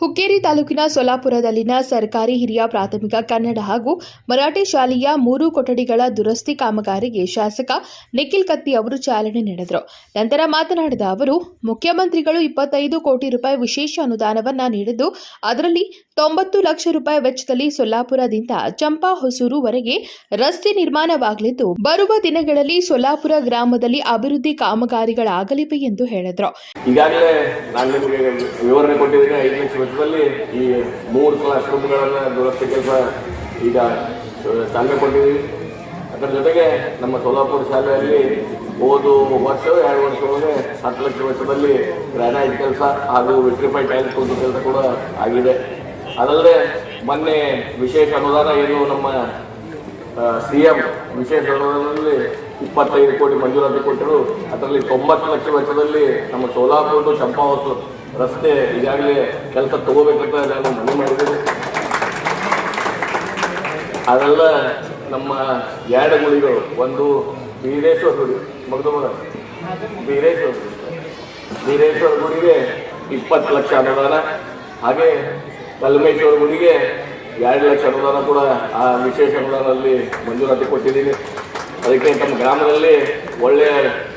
ಹುಕ್ಕೇರಿ ತಾಲೂಕಿನ ಸೊಲಾಪುರದಲ್ಲಿನ ಸರ್ಕಾರಿ ಹಿರಿಯ ಪ್ರಾಥಮಿಕ ಕನ್ನಡ ಹಾಗೂ ಮರಾಠಿ ಶಾಲೆಯ ಮೂರು ಕೊಠಡಿಗಳ ದುರಸ್ತಿ ಕಾಮಗಾರಿಗೆ ಶಾಸಕ ನಿಖಿಲ್ ಕತ್ತಿ ಅವರು ಚಾಲನೆ ನೀಡಿದರು. ನಂತರ ಮಾತನಾಡಿದ ಅವರು, ಮುಖ್ಯಮಂತ್ರಿಗಳು ಇಪ್ಪತ್ತೈದು ಕೋಟಿ ರೂಪಾಯಿ ವಿಶೇಷ ಅನುದಾನವನ್ನು ನೀಡಿದ್ದು, ಅದರಲ್ಲಿ ತೊಂಬತ್ತು ಲಕ್ಷ ರೂಪಾಯಿ ವೆಚ್ಚದಲ್ಲಿ ಸೊಲ್ಲಾಪುರದಿಂದ ಚಂಪಾ ಹೊಸೂರುವರೆಗೆ ರಸ್ತೆ ನಿರ್ಮಾಣವಾಗಲಿದ್ದು, ಬರುವ ದಿನಗಳಲ್ಲಿ ಸೊಲ್ಲಾಪುರ ಗ್ರಾಮದಲ್ಲಿ ಅಭಿವೃದ್ಧಿ ಕಾಮಗಾರಿಗಳಾಗಲಿವೆ ಎಂದು ಹೇಳಿದರು. ವೆಚ್ಚದಲ್ಲಿ ಈ ಮೂರು ಕ್ಲಾಸ್ ರೂಮ್ಗಳನ್ನು ದುರಸ್ತಿ ಕೆಲಸ ಈಗ ಚಾಲನೆ ಕೊಟ್ಟಿದ್ದೀವಿ ಅದರ ಜೊತೆಗೆ ನಮ್ಮ ಸೋಲಾಪುರ ಶಾಲೆಯಲ್ಲಿ ಓದು ವರ್ಷ ಎರಡು ವರ್ಷವೇ ಹತ್ತು ಲಕ್ಷ ವೆಚ್ಚದಲ್ಲಿ ಗ್ರಾನೈಟ್ ಕೆಲಸ ಹಾಗೂ ವಿಟ್ರಿಫೈ ಟೈಲ್ಸ್ ಒಂದು ಕೆಲಸ ಕೂಡ ಆಗಿದೆ. ಅದಲ್ಲದೆ ಮೊನ್ನೆ ವಿಶೇಷ ಅನುದಾನ ಏನು ನಮ್ಮ ಸಿ ಎಂ ವಿಶೇಷ ಅನುದಾನದಲ್ಲಿ ಇಪ್ಪತ್ತೈದು ಕೋಟಿ ಮಂಜೂರಾತಿ ಕೊಟ್ಟರು. ಅದರಲ್ಲಿ ತೊಂಬತ್ತು ಲಕ್ಷ ವೆಚ್ಚದಲ್ಲಿ ನಮ್ಮ ಸೋಲಾಪುರ ಚಂಪಾವಸ್ತು ರಸ್ತೆ ಈಗಾಗಲೇ ಕೆಲಸ ತಗೋಬೇಕಂತ ನಾನು ಮನವಿ ಮಾಡಿದ್ದೇನೆ. ಅದೆಲ್ಲ ನಮ್ಮ ಎರಡು ಗುಳಿಗಳು, ಒಂದು ವೀರೇಶ್ವರ ಗುಡಿ ಮಗದು ವೀರೇಶ್ವರ ಗುಡಿ. ವೀರೇಶ್ವರ ಗುಡಿಗೆ ಇಪ್ಪತ್ತು ಲಕ್ಷ ಅನುದಾನ, ಹಾಗೆ ಕಲ್ಮೇಶ್ವರ ಗುಡಿಗೆ ಎರಡು ಲಕ್ಷ ಅನುದಾನ ಕೂಡ ಆ ವಿಶೇಷ ಅನುದಾನದಲ್ಲಿ ಮಂಜೂರಾತಿ ಕೊಟ್ಟಿದ್ದೀನಿ. ಅದಕ್ಕೆ ನಮ್ಮ ಗ್ರಾಮದಲ್ಲಿ ಒಳ್ಳೆಯ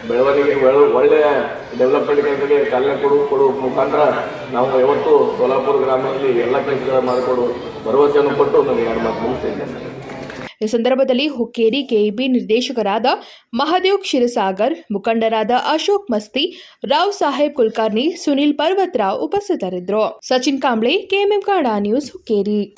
ಬೆಳವಣಿಗೆ ಬೆಳ- ಒಳ್ಳೆಯ ಡೆವಲಪ್ಮೆಂಟ್ ಕೆಲಸಕ್ಕೆ ಚಾಲನೆ ಕೊಡು ಕೊಡುವ ಮುಖಾಂತರ ನಾವು ಯಾವತ್ತು ಸೋಲಾಪುರ ಗ್ರಾಮದಲ್ಲಿ ಎಲ್ಲ ಕೆಲಸಗಳನ್ನು ಮಾಡಿಕೊಡು ಭರವಸೆಯನ್ನು ಕೊಟ್ಟು ನಾನು ಎರಡು ಮಾತು ಮುಗಿಸ್ತೇನೆ. ಈ ಸಂದರ್ಭದಲ್ಲಿ ಹುಕ್ಕೇರಿ ಕೆಇಬಿ ನಿರ್ದೇಶಕರಾದ ಮಹದೇವ್ ಕ್ಷೀರಸಾಗರ್, ಮುಖಂಡರಾದ ಅಶೋಕ್ ಮಸ್ತಿ, ರಾವ್ ಸಾಹೇಬ್ ಕುಲಕರ್ಣಿ, ಸುನಿಲ್ ಪರ್ವತ್ರಾವ್ ಉಪಸ್ಥಿತರಿದ್ದರು. Sachin Kamble, KMM Kannada news Hukkeri.